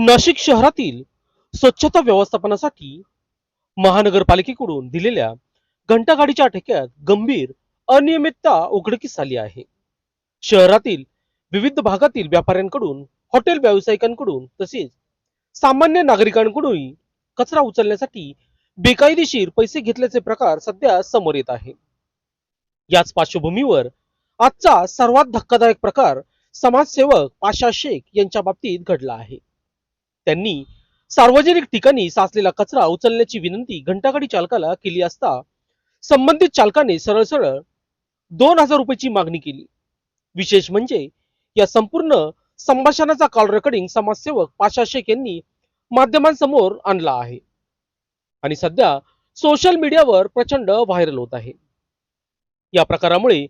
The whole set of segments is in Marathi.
नाशिक शहरातील स्वच्छता व्यवस्थापनासाठी महानगरपालिकेकडून दिलेल्या घंटागाडीच्या ठेक्यात गंभीर अनियमितता उघडकीस आली आहे. शहरातील विविध भागातील व्यापाऱ्यांकडून हॉटेल व्यावसायिकांकडून तसेच सामान्य नागरिकांकडूनही कचरा उचलण्यासाठी बेकायदेशीर पैसे घेतल्याचे प्रकार सध्या समोर येत आहे. याच पार्श्वभूमीवर आजचा सर्वात धक्कादायक प्रकार समाजसेवक पाशा शेख यांच्या बाबतीत घडला आहे. त्यांनी सार्वजनिक ठिकाणी साचलेला कचरा उचलण्याची विनंती घंटागाडी चालकाला केली असता संबंधित चालकाने सरळ सरळ दोन हजार रुपयाची मागणी केली. विशेष म्हणजे या संपूर्ण संभाषणाचा कॉल रेकॉर्डिंग समाजसेवक पाशा शेख यांनी माध्यमांसमोर आणला आहे. आणि सध्या सोशल मीडियावर प्रचंड व्हायरल होत आहे. या प्रकारामुळे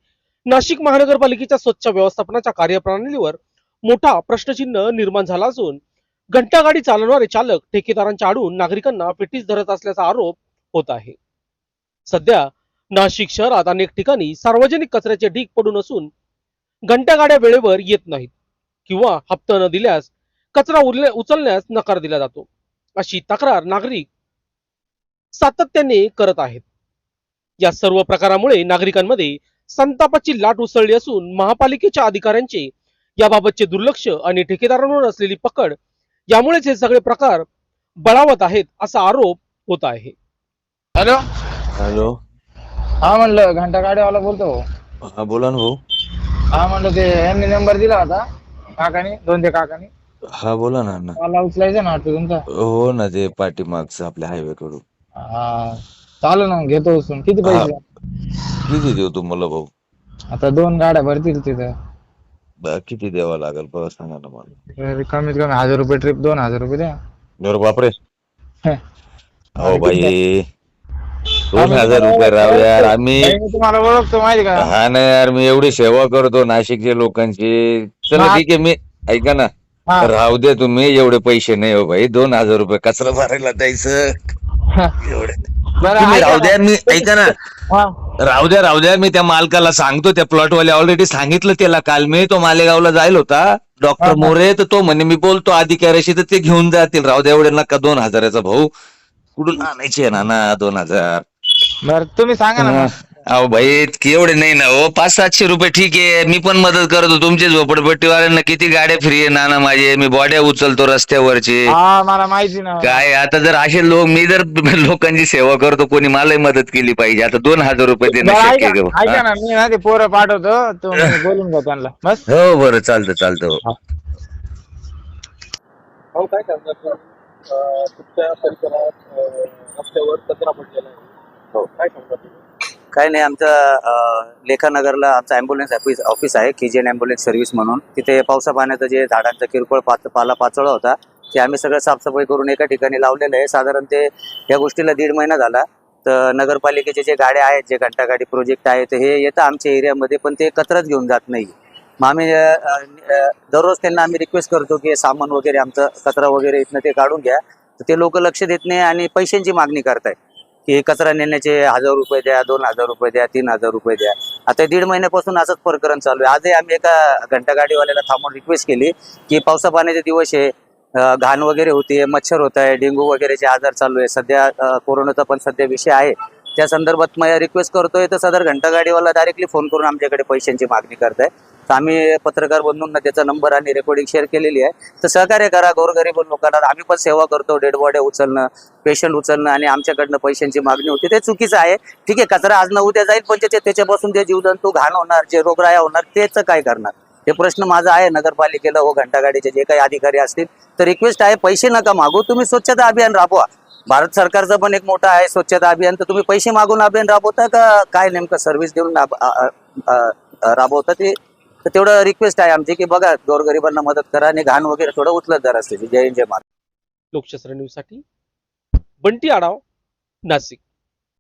नाशिक महानगरपालिकेच्या स्वच्छ व्यवस्थापनाच्या कार्यप्रणालीवर मोठा प्रश्नचिन्ह निर्माण झाला असून घंटागाडी चालवणारे चालक ठेकेदारांच्या आडून नागरिकांना पेटीस धरत असल्याचा आरोप होत आहे. सध्या नाशिक शहरात अनेक ठिकाणी सार्वजनिक कचऱ्याचे ढीग पडून असून घंटागाड्या वेळेवर येत नाहीत किंवा हप्ता न दिल्यास कचरा उचलण्यास नकार दिला जातो. अशी तक्रार नागरिक सातत्याने करत आहेत. या सर्व प्रकारामुळे नागरिकांमध्ये संतापाची लाट उसळली असून महापालिकेच्या अधिकाऱ्यांचे याबाबतचे दुर्लक्ष आणि ठेकेदारांवर असलेली पकड यामुळेच हे सगळे प्रकार बळावत आहेत असा आरोप होत आहे. हॅलो? हॅलो? हा म्हणलं घंटा गाडीवाला बोलतो हा बोला ना भाऊ. हा म्हणलं ते यांनी नंबर दिला होता काकानी दोन ते काकानी. हा बोला ना अण्णा. मला उचलायचं ना वाटतं तुमचा? हो ना ते पाठीमागचं आपल्या हायवे कडून हा चालू ना घेतो उचलून. किती पैसे? किती देऊ तुम्हाला भाऊ? आता दोन गाड्या भरतील तिथं. किती द्यावं लागेल? बघा सांगा ना मला. कमीत कमी हजार रुपये ट्रिप दोन हजार रुपये द्या. बरं बापरे. हं. बाई. दोन हजार रुपये राव यार. आम्ही नाही, मी तुम्हाला ओळखतो माहिती का? हा ना यार मी एवढी सेवा करतो नाशिकच्या लोकांची. चला हा. ठीक आहे मी ऐका ना. हा. राहू दे तुम्ही एवढे पैसे नाही हो भाई दोन हजार रुपये कचरा भरायला द्यायचं. एवढे बरं तुम्ही ऐका राहू ना. द्या मी ऐका ना. हा. राहू द्या राहू द्या. मी त्या मालकाला सांगतो त्या प्लॉट वाले ऑलरेडी सांगितलं त्याला काल. मी तो मालेगावला जायला होता. डॉक्टर. मोरे तर तो म्हणे मी बोलतो अधिकाऱ्याशी तर ते घेऊन जातील. राहू द्या एवढे नका दोन हजाराचा भाऊ. कुठून आणायचे ना ना दोन हजार. बरं तुम्ही सांगा ना मग. अहो भाई इतके एवढे नाही ना हो. पाच सातशे रुपये ठीक आहे. मी पण मदत करतो तुमचे झोपडपट्टीवाल्यांना किती गाड्या फ्री आहे नाना माझे. मी बॉड्या उचलतो रस्त्यावरचे. हा मला माहिती ना. काय आता जर असे लोक मी जर लोकांची सेवा करतो कोणी मलाही मदत केली पाहिजे. आता दोन हजार रुपये देणं बरं, शक्य ऐका आहे का? ऐका ना मी ना ते पोरं पाठवतो. तुम्ही बोलून घ्या त्यांना. बस. हो बरं चालतं चालतं हो. भाऊ काय सांगतात अं, तुमच्या परिसरात अं, रस्त्यावर कचरा पडलेला आहे. हो. काय सांगतात तुम्ही? काय नाही आमचं लेखानगरला आमचं अँब्युलन्स ऑफिस ऑफिस आहे K G N ambulance service म्हणून. तिथे पावसा पाण्याचं जे झाडांचा किरकोळ पात पाला पाचोळा होता ते आम्ही सगळं साफसफाई करून एका ठिकाणी लावलेलं आहे. साधारण ते या गोष्टीला दीड महिना झाला. तर नगरपालिकेचे जे गाड्या आहेत जे घंटागाडी प्रोजेक्ट आहे तर हे येतं आमच्या एरियामध्ये पण ते कचराच घेऊन जात नाही. मग आम्ही दररोज त्यांना आम्ही रिक्वेस्ट करतो की सामान वगैरे आमचं कचरा वगैरे इथनं ते काढून घ्या. तर ते लोक लक्ष देत नाही आणि पैशांची मागणी करताय की कचरा नेण्याचे हजार रुपये द्या दोन हजार रुपये द्या तीन हजार रुपये द्या. आता दीड महिन्यापासून असंच प्रकरण चालू आहे. आजही आम्ही एका घंटा गाडीवाल्याला थांबून रिक्वेस्ट केली की पावसा पाण्याचे दिवस आहे. घाण वगैरे होते मच्छर होत आहे डेंगू वगैरेचे आजार चालू आहे. सध्या कोरोनाचा पण सध्या विषय आहे. त्या संदर्भात मी रिक्वेस्ट करतोय तर सदर घंटा गाडीवाला डायरेक्टली फोन करून आमच्याकडे पैशांची मागणी करताय. तर आम्ही पत्रकार बंधूंना त्याचा नंबर आणि रेकॉर्डिंग शेअर केलेली आहे. तर सहकार्य करा गोरगरीब लोकांना. आम्ही पण सेवा करतो डेड बॉड्या उचलणं पेशंट उचलणं आणि आमच्याकडनं पैशांची मागणी होती. ते चुकीचं आहे. ठीक आहे कचरा आज न उद्या जाईल पण त्याच्यापासून जे जीवजंतू घाण होणार जे रोगराया होणार तेच काय करणार? हे प्रश्न माझा आहे. नगरपालिकेला हो घंटागाडीचे जे काही अधिकारी असतील तर रिक्वेस्ट आहे पैसे नका मागू. तुम्ही स्वच्छता अभियान राबवा. भारत सरकारचं पण एक मोठं आहे स्वच्छता अभियान. तर तुम्ही पैसे मागून अभियान राबवता का? काय नेमकं सर्व्हिस देऊन राबवता ते? तर तेवढं रिक्वेस्ट आहे आमची की बघा गोरगरिबांना मदत करा आणि घाण वगैरे थोडं उचलत जरा असते जय जय महाराज. लोकशास्त्र न्यूजसाठी बंटी आढाव नाशिक.